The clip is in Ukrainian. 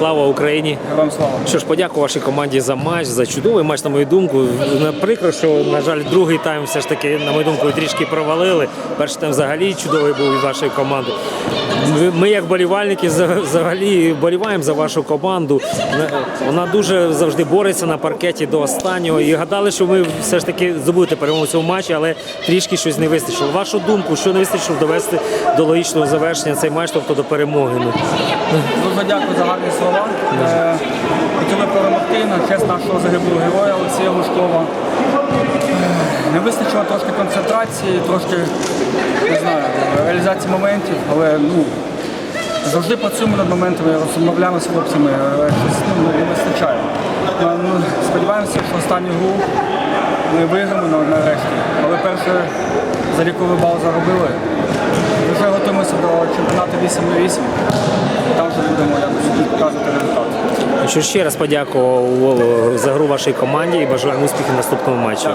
Слава Україні! Героям слава. Що ж, подякую вашій команді за матч, за чудовий матч, на мою думку. Прикро, що, на жаль, другий тайм все ж таки, на мою думку, трішки провалили. Перший тайм взагалі чудовий був від вашої команди. Ми, ми як болівальники, взагалі боліваємо за вашу команду. Вона дуже завжди бореться на паркеті до останнього. І гадали, що ви все ж таки здобудете перемогу в цьому матчі, але трішки щось не вистачило. Вашу думку, що не вистачило довести до логічного завершення цей матч, тобто до перемоги. Дуже дякую за гарні слова. Е, Хотіли перемогти на честь нашого загиблого героя Олексія Лужкова. Е, Не вистачило трошки концентрації, трошки не знаю, реалізації моментів, але ну, завжди працюємо над моментами, розмовляємо з хлопцями, щось ну, не вистачає. Ну, ну, сподіваємося, що останню гру ми виграємо на- нарешті. Але перше заліковий бал заробили. Вже готуємося до чемпіонату 8 на 8. Що ще раз подякував за гру вашій команді і бажаю успіхів наступному матчі.